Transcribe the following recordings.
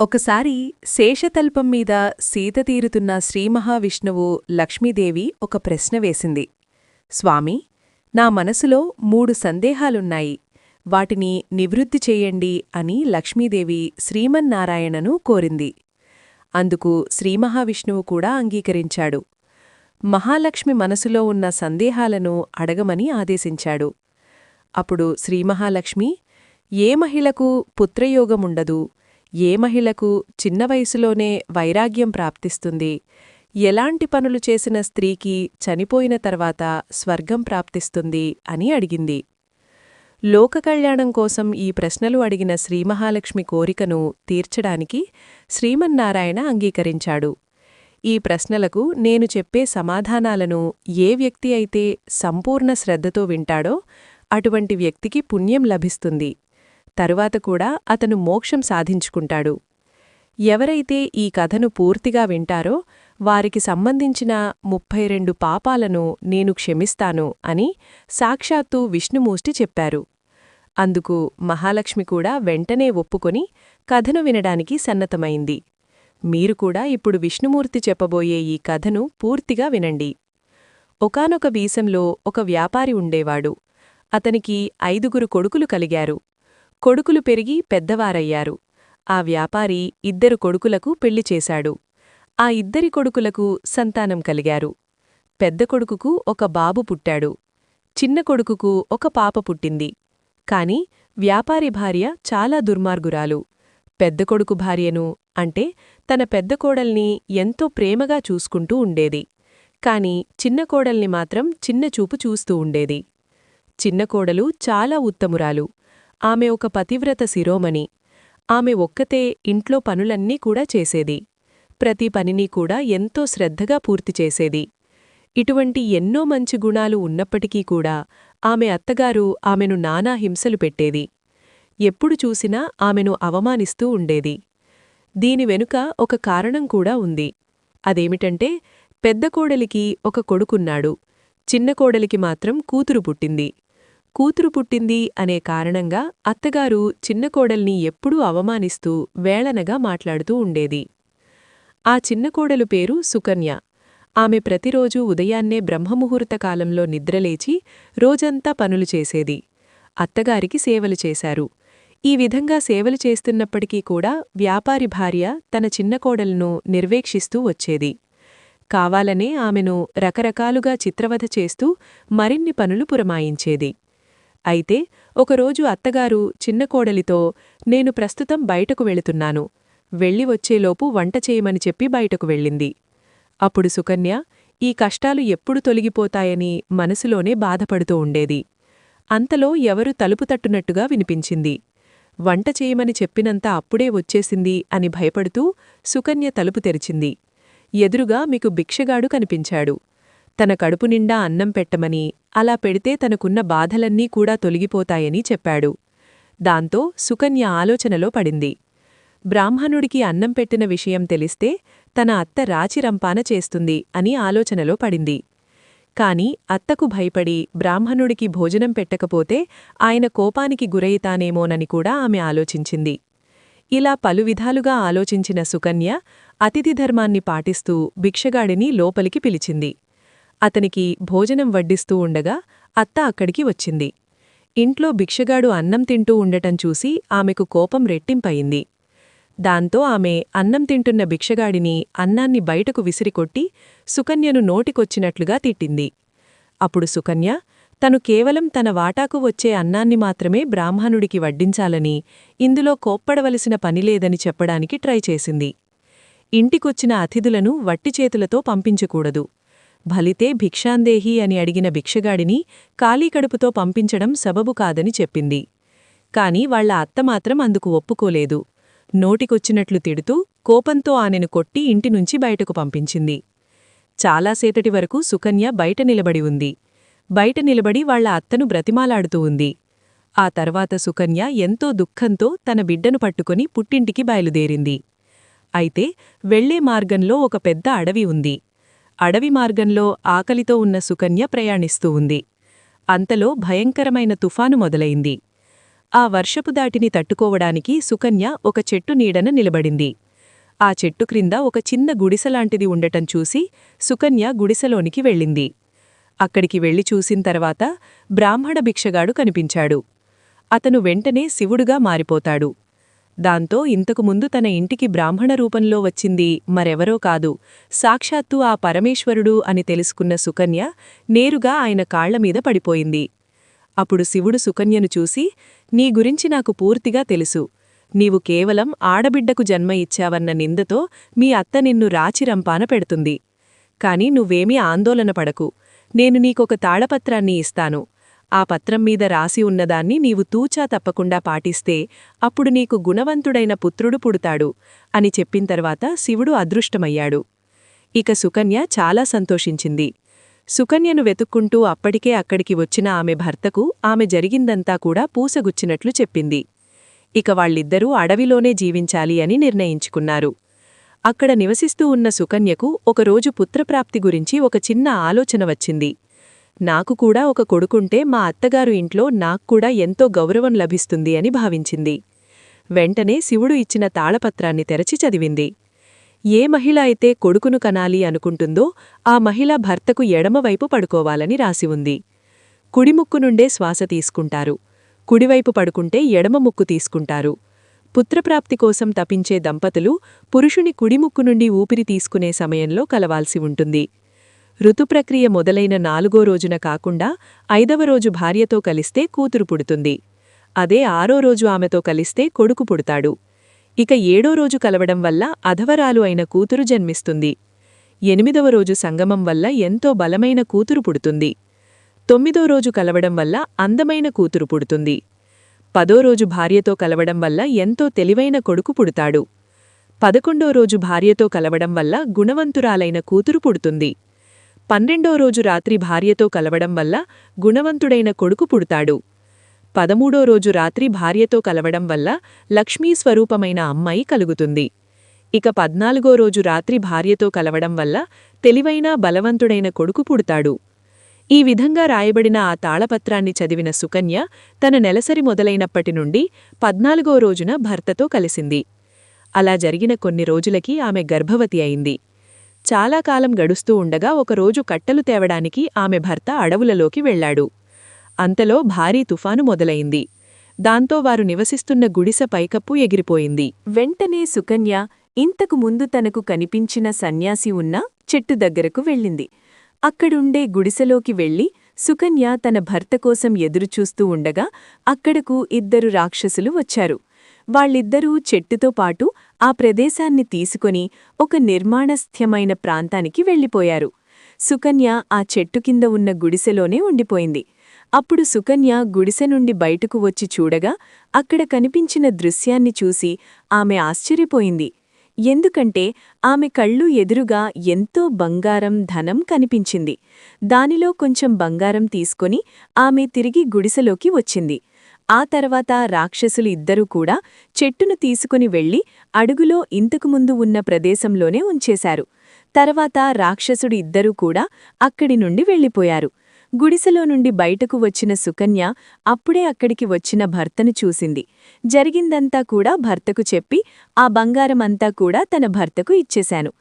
ఒకసారి శేషతల్పం మీద సీత తీరుతున్న శ్రీమహావిష్ణువు లక్ష్మీదేవి ఒక ప్రశ్న వేసింది. స్వామి నా మనసులో మూడు సందేహాలున్నాయి. వాటిని నివృత్తి చెయ్యండి అని లక్ష్మీదేవి శ్రీమన్నారాయణను కోరింది. అందుకు శ్రీమహావిష్ణువు కూడా అంగీకరించాడు. మహాలక్ష్మి మనసులో ఉన్న సందేహాలను అడగమని ఆదేశించాడు. అప్పుడు శ్రీమహాలక్ష్మి ఏ మహిళకు పుత్రయోగముండదు? ఏ మహిళకు చిన్న వయసులోనే వైరాగ్యం ప్రాప్తిస్తుంది? ఎలాంటి పనులు చేసిన స్త్రీకి చనిపోయిన తర్వాత స్వర్గం ప్రాప్తిస్తుంది అని అడిగింది. లోకకళ్యాణం కోసం ఈ ప్రశ్నలు అడిగిన శ్రీమహాలక్ష్మి కోరికను తీర్చడానికి శ్రీమన్నారాయణ అంగీకరించాడు. ఈ ప్రశ్నలకు నేను చెప్పే సమాధానాలను ఏ వ్యక్తి అయితే సంపూర్ణ శ్రద్ధతో వింటాడో అటువంటి వ్యక్తికి పుణ్యం లభిస్తుంది. తరువాత కూడా అతను మోక్షం సాధించుకుంటాడు. ఎవరైతే ఈ కథను పూర్తిగా వింటారో వారికి సంబంధించిన ముప్పై రెండు పాపాలను నేను క్షమిస్తాను అని సాక్షాత్తు విష్ణుమూష్టి చెప్పారు. అందుకు మహాలక్ష్మి కూడా వెంటనే ఒప్పుకొని కథను వినడానికి సన్నతమైంది. మీరు కూడా ఇప్పుడు విష్ణుమూర్తి చెప్పబోయే ఈ కథను పూర్తిగా వినండి. ఒకానొక వీసంలో ఒక వ్యాపారి ఉండేవాడు. అతనికి ఐదుగురు కొడుకులు కలిగారు. కొడుకులు పెరిగి పెద్దవారయ్యారు. ఆ వ్యాపారి ఇద్దరు కొడుకులకు పెళ్ళి చేశాడు. ఆ ఇద్దరి కొడుకులకు సంతానం కలిగారు. పెద్ద కొడుకుకు ఒక బాబు పుట్టాడు. చిన్న కొడుకుకు ఒక పాప పుట్టింది. కాని వ్యాపారి భార్య చాలా దుర్మార్గురాలు. పెద్ద కొడుకు భార్యను అంటే తన పెద్ద కోడల్ని ఎంతో ప్రేమగా చూసుకుంటూ ఉండేది. కాని చిన్న కోడల్ని మాత్రం చిన్న చూపు చూస్తూ ఉండేది. చిన్న కోడలు చాలా ఉత్తమురాలు. ఆమె ఒక పతివ్రత శిరోమణి. ఆమె ఒక్కతే ఇంట్లో పనులన్నీ కూడా చేసేది. ప్రతి పనిని కూడా ఎంతో శ్రద్ధగా పూర్తి చేసేది. ఇటువంటి ఎన్నో మంచి గుణాలు ఉన్నప్పటికీ కూడా ఆమె అత్తగారు ఆమెను నానా హింసలు పెట్టేది. ఎప్పుడు చూసినా ఆమెను అవమానిస్తూ ఉండేది. దీని వెనుక ఒక కారణం కూడా ఉంది. అదేమిటంటే పెద్ద కోడలికి ఒక కొడుకున్నాడు. చిన్న కోడలికి మాత్రం కూతురు పుట్టింది. కూతురు పుట్టింది అనే కారణంగా అత్తగారు చిన్న కోడల్ని ఎప్పుడూ అవమానిస్తూ వేళనగా మాట్లాడుతూ ఉండేది. ఆ చిన్న కోడలు పేరు సుకన్య. ఆమె ప్రతిరోజూ ఉదయాన్నే బ్రహ్మముహూర్త కాలంలో నిద్రలేచి రోజంతా పనులు చేసేది. అత్తగారికి సేవలు చేశారు. ఈ విధంగా సేవలు చేస్తున్నప్పటికీ కూడా వ్యాపారి భార్య తన చిన్న కోడలను నిర్వేక్షిస్తూ వచ్చేది. కావాలనే ఆమెను రకరకాలుగా చిత్రవధ చేస్తూ మరిన్ని పనులు పురమాయించేది. అయితే ఒకరోజు అత్తగారు చిన్న కోడలితో నేను ప్రస్తుతం బయటకు వెళుతున్నాను. వెళ్ళి వచ్చేలోపు వంట చేయమని చెప్పి బయటకు వెళ్ళింది. అప్పుడు సుకన్య ఈ కష్టాలు ఎప్పుడు తొలగిపోతాయని మనసులోనే బాధపడుతూ ఉండేది. అంతలో ఎవరు తలుపు తట్టునట్టుగా వినిపించింది. వంట చేయమని చెప్పినంత అప్పుడే వచ్చేసింది అని భయపడుతూ సుకన్య తలుపు తెరిచింది. ఎదురుగా మీకు భిక్షగాడు కనిపించాడు. తన కడుపు నిండా అన్నం పెట్టమని అలా పెడితే తనకున్న బాధలన్నీ కూడా తొలగిపోతాయని చెప్పాడు. దాంతో సుకన్య ఆలోచనలో పడింది. బ్రాహ్మణుడికి అన్నం పెట్టిన విషయం తెలిస్తే తన అత్త రాచిరంపాన చేస్తుంది అని ఆలోచనలో పడింది. కాని అత్తకు భయపడి బ్రాహ్మణుడికి భోజనం పెట్టకపోతే ఆయన కోపానికి గురయితానేమోనని కూడా ఆమె ఆలోచించింది. ఇలా పలు విధాలుగా ఆలోచించిన సుకన్య అతిథి ధర్మాన్ని పాటిస్తూ భిక్షగాడిని లోపలికి పిలిచింది. అతనికి భోజనం వడ్డిస్తూ ఉండగా అత్త అక్కడికి వచ్చింది. ఇంట్లో భిక్షగాడు అన్నం తింటూ ఉండటం చూసి ఆమెకు కోపం రెట్టింపయింది. దాంతో ఆమె అన్నం తింటున్న భిక్షగాడిని అన్నాన్ని బయటకు విసిరికొట్టి సుకన్యను నోటికొచ్చినట్లుగా తిట్టింది. అప్పుడు సుకన్య తను కేవలం తన వాటాకు వచ్చే అన్నాన్ని మాత్రమే బ్రాహ్మణుడికి వడ్డించాలని ఇందులో కోప్పడవలసిన పనిలేదని చెప్పడానికి ట్రై చేసింది. ఇంటికొచ్చిన అతిథులను వట్టిచేతులతో పంపించకూడదు. భలితే భిక్షాందేహి అని అడిగిన భిక్షగాడిని ఖాళీ కడుపుతో పంపించడం సబబు కాదని చెప్పింది. కాని వాళ్ళ అత్తమాత్రం అందుకు ఒప్పుకోలేదు. నోటికొచ్చినట్లు తిడుతూ కోపంతో ఆనెను కొట్టి ఇంటినుంచి బయటకు పంపించింది. చాలాసేపటి వరకు సుకన్య బయట నిలబడి ఉంది. బయట నిలబడి వాళ్ళ అత్తను బ్రతిమాలాడుతూ ఉంది. ఆ తర్వాత సుకన్య ఎంతో దుఃఖంతో తన బిడ్డను పట్టుకుని పుట్టింటికి బయలుదేరింది. అయితే వెళ్ళే మార్గంలో ఒక పెద్ద అడవి ఉంది. అడవి మార్గంలో ఆకలితో ఉన్న సుకన్య ప్రయాణిస్తూ ఉంది. అంతలో భయంకరమైన తుఫాను మొదలైంది. ఆ వర్షపు దాటిని తట్టుకోవడానికి సుకన్య ఒక చెట్టు నీడన నిలబడింది. ఆ చెట్టు క్రింద ఒక చిన్న గుడిసెలాంటిది ఉండటం చూసి సుకన్య గుడిసెలోనికి వెళ్ళింది. అక్కడికి వెళ్ళి చూసిన తర్వాత బ్రాహ్మణ భిక్షగాడు కనిపించాడు. అతను వెంటనే శివుడుగా మారిపోతాడు. దాంతో ఇంతకు ముందు తన ఇంటికి బ్రాహ్మణ రూపంలో వచ్చింది మరెవరో కాదు. సాక్షాత్తు ఆ పరమేశ్వరుడు అని తెలుసుకున్న సుకన్య నేరుగా ఆయన కాళ్ళమీద పడిపోయింది. అప్పుడు శివుడు సుకన్యను చూసి నీ గురించి నాకు పూర్తిగా తెలుసు. నీవు కేవలం ఆడబిడ్డకు జన్మ ఇచ్చావన్న నిందతో మీ అత్త నిన్ను రాచిరంపాన పెడుతుంది. కాని నువ్వేమీ ఆందోళన పడకు. నేను నీకొక తాళపత్రాన్ని ఇస్తాను. ఆ పత్రం మీద రాసి ఉన్నదాన్ని నీవు తూచా తప్పకుండా పాటిస్తే అప్పుడు నీకు గుణవంతుడైన పుత్రుడు పుడతాడు అని చెప్పిన తర్వాత శివుడు అదృష్టమయ్యాడు. ఇక సుకన్య చాలా సంతోషించింది. సుకన్యను వెతుక్కుంటూ అప్పటికే అక్కడికి వచ్చిన ఆమె భర్తకు ఆమె జరిగిందంతా కూడా పూసగుచ్చినట్లు చెప్పింది. ఇక వాళ్ళిద్దరూ అడవిలోనే జీవించాలి అని నిర్ణయించుకున్నారు. అక్కడ నివసిస్తూ ఉన్న సుకన్యకు ఒకరోజు పుత్రప్రాప్తి గురించి ఒక చిన్న ఆలోచన వచ్చింది. నాకు కూడా ఒక కొడుకుంటే మా అత్తగారు ఇంట్లో నాక్కూడా ఎంతో గౌరవం లభిస్తుంది అని భావించింది. వెంటనే శివుడు ఇచ్చిన తాళపత్రాన్ని తెరచి చదివింది. ఏ మహిళ అయితే కొడుకును కనాలి అనుకుంటుందో ఆ మహిళ భర్తకు ఎడమవైపు పడుకోవాలని రాసి ఉంది. కుడిముక్కు నుండే శ్వాస తీసుకుంటారు. కుడివైపు పడుకుంటే ఎడమ ముక్కు తీసుకుంటారు. పుత్రప్రాప్తి కోసం తపించే దంపతులు పురుషుని కుడిముక్కు నుండి ఊపిరి తీసుకునే సమయంలో కలవాల్సి ఉంటుంది. ఋతుప్రక్రియ మొదలైన నాలుగో రోజున కాకుండా ఐదవ రోజు భార్యతో కలిస్తే కూతురు పుడుతుంది. అదే ఆరో రోజు ఆమెతో కలిస్తే కొడుకు పుడతాడు. ఇక ఏడో రోజు కలవడం వల్ల అధవరాలు అయిన కూతురు జన్మిస్తుంది. ఎనిమిదవ రోజు సంగమం వల్ల ఎంతో బలమైన కూతురు పుడుతుంది. తొమ్మిదో రోజు కలవడం వల్ల అందమైన కూతురు పుడుతుంది. పదో రోజు భార్యతో కలవడం వల్ల ఎంతో తెలివైన కొడుకు పుడతాడు. పదకొండో రోజు భార్యతో కలవడం వల్ల గుణవంతురాలైన కూతురు పుడుతుంది. పన్నెండో రోజు రాత్రి భార్యతో కలవడం వల్ల గుణవంతుడైన కొడుకు పుడతాడు. పదమూడో రోజు రాత్రి భార్యతో కలవడం వల్ల లక్ష్మీ స్వరూపమైన అమ్మాయి కలుగుతుంది. ఇక పద్నాలుగో రోజు రాత్రి భార్యతో కలవడం వల్ల తెలివైన బలవంతుడైన కొడుకు పుడతాడు. ఈ విధంగా రాయబడిన ఆ తాళపత్రాన్ని చదివిన సుకన్య తన నెలసరి మొదలైనప్పటి నుండి పద్నాలుగో రోజున భర్తతో కలిసింది. అలా జరిగిన కొన్ని రోజులకి ఆమె గర్భవతి అయింది. చాలా కాలం గడుస్తూ ఉండగా ఒకరోజు కట్టెలు తేవడానికి ఆమె భర్త అడవులలోకి వెళ్ళాడు అంతలో భారీ తుఫాను మొదలైంది. దాంతో వారు నివసిస్తున్న గుడిసె పైకప్పు ఎగిరిపోయింది. వెంటనే సుకన్య ఇంతకు ముందు తనకు కనిపించిన సన్యాసి ఉన్న చెట్టు దగ్గరకు వెళ్ళింది. అక్కడుండే గుడిసెలోకి వెళ్ళి సుకన్య తన భర్త కోసం ఎదురుచూస్తూ ఉండగా అక్కడకు ఇద్దరు రాక్షసులు వచ్చారు. వాళ్ళిద్దరూ చెట్టుతో పాటు ఆ ప్రదేశాన్ని తీసుకొని ఒక నిర్మాణస్థ్యమైన ప్రాంతానికి వెళ్ళిపోయారు. సుకన్య ఆ చెట్టు కింద ఉన్న గుడిసెలోనే ఉండిపోయింది. అప్పుడు సుకన్య గుడిసె నుండి బయటకు వచ్చి చూడగా అక్కడ కనిపించిన దృశ్యాన్ని చూసి ఆమె ఆశ్చర్యపోయింది. ఎందుకంటే ఆమె కళ్ళు ఎదురుగా ఎంతో బంగారం ధనం కనిపించింది. దానిలో కొంచెం బంగారం తీసుకొని ఆమె తిరిగి గుడిసెలోకి వచ్చింది. ఆ తర్వాత రాక్షసులు ఇద్దరూ కూడా చెట్టును తీసుకుని వెళ్ళి అడుగులో ఇంతకుముందు ఉన్న ప్రదేశంలోనే ఉంచేశారు. తర్వాత రాక్షసుడు ఇద్దరూ కూడా అక్కడి నుండి వెళ్ళిపోయారు. గుడిసెలో నుండి బయటకు వచ్చిన సుకన్య అప్పుడే అక్కడికి వచ్చిన భర్తను చూసింది. జరిగిందంతా కూడా భర్తకు చెప్పి ఆ బంగారమంతా కూడా తన భర్తకు ఇచ్చేశాను.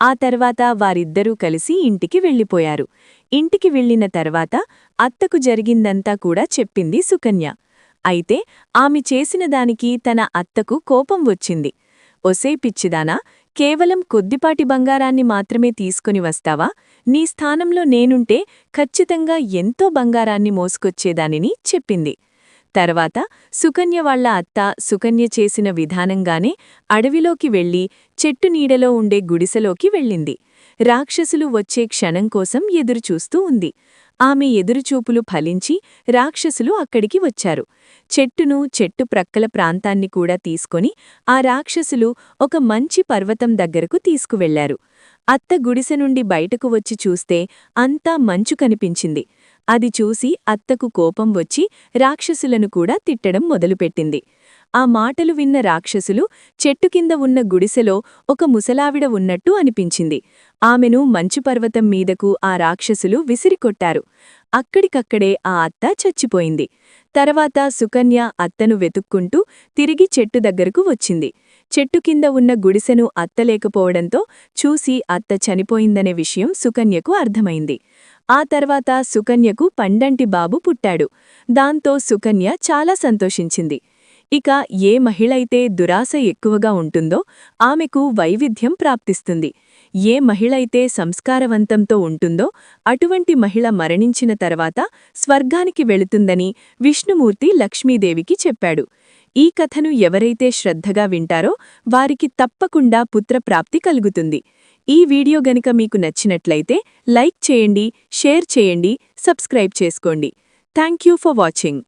ఆ తర్వాత వారిద్దరూ కలిసి ఇంటికి వెళ్ళిపోయారు. ఇంటికి వెళ్ళిన తర్వాత అత్తకు జరిగిందంతా కూడా చెప్పింది సుకన్య. అయితే ఆమె చేసిన దానికి తన అత్తకు కోపం వచ్చింది. ఒసే పిచ్చిదానా కేవలం కొద్దిపాటి బంగారాన్ని మాత్రమే తీసుకుని వస్తావా? నీ స్థానంలో నేనుంటే ఖచ్చితంగా ఎంతో బంగారాన్ని మోసుకొచ్చేదానిని చెప్పింది. తర్వాత సుకన్య వాళ్ళ అత్త సుకన్య చేసిన విధానంగానే అడవిలోకి వెళ్ళి చెట్టు నీడలో ఉండే గుడిసెలోకి వెళ్ళింది. రాక్షసులు వచ్చే క్షణం కోసం ఎదురుచూస్తూ ఉంది. ఆమె ఎదురుచూపులు ఫలించి రాక్షసులు అక్కడికి వచ్చారు. చెట్టును చెట్టు ప్రక్కల ప్రాంతాన్ని కూడా తీసుకొని ఆ రాక్షసులు ఒక మంచి పర్వతం దగ్గరకు తీసుకువెళ్ళారు అత్త గుడిసె నుండి బయటకు వచ్చి చూస్తే అంతా మంచు కనిపించింది. అది చూసి అత్తకు కోపం వచ్చి రాక్షసులను కూడా తిట్టడం మొదలుపెట్టింది. ఆ మాటలు విన్న రాక్షసులు చెట్టు కింద ఉన్న గుడిసెలో ఒక ముసలావిడ ఉన్నట్టు అనిపించింది. ఆమెను మంచుపర్వతం మీదకు ఆ రాక్షసులు విసిరికొట్టారు. అక్కడికక్కడే ఆ అత్త చచ్చిపోయింది. తర్వాత సుకన్య అత్తను వెతుక్కుంటూ తిరిగి చెట్టు దగ్గరకు వచ్చింది. చెట్టు కింద ఉన్న గుడిసెను అత్తలేకపోవడంతో చూసి అత్త చనిపోయిందనే విషయం సుకన్యకు అర్థమైంది. ఆ తర్వాత సుకన్యకు పండంటి బాబు పుట్టాడు. దాంతో సుకన్య చాలా సంతోషించింది. ఇక ఏ మహిళైతే దురాశ ఎక్కువగా ఉంటుందో ఆమెకు వైవిధ్యం ప్రాప్తిస్తుంది. ఏ మహిళైతే సంస్కారవంతంతో ఉంటుందో అటువంటి మహిళ మరణించిన తర్వాత స్వర్గానికి వెళుతుందని విష్ణుమూర్తి లక్ష్మీదేవికి చెప్పాడు. ఈ కథను ఎవరైతే శ్రద్ధగా వింటారో వారికి తప్పకుండా పుత్రప్రాప్తి కలుగుతుంది. ఈ వీడియో గనుక మీకు నచ్చినట్లయితే లైక్ చేయండి షేర్ చేయండి సబ్స్క్రైబ్ చేసుకోండి. Thank you for watching.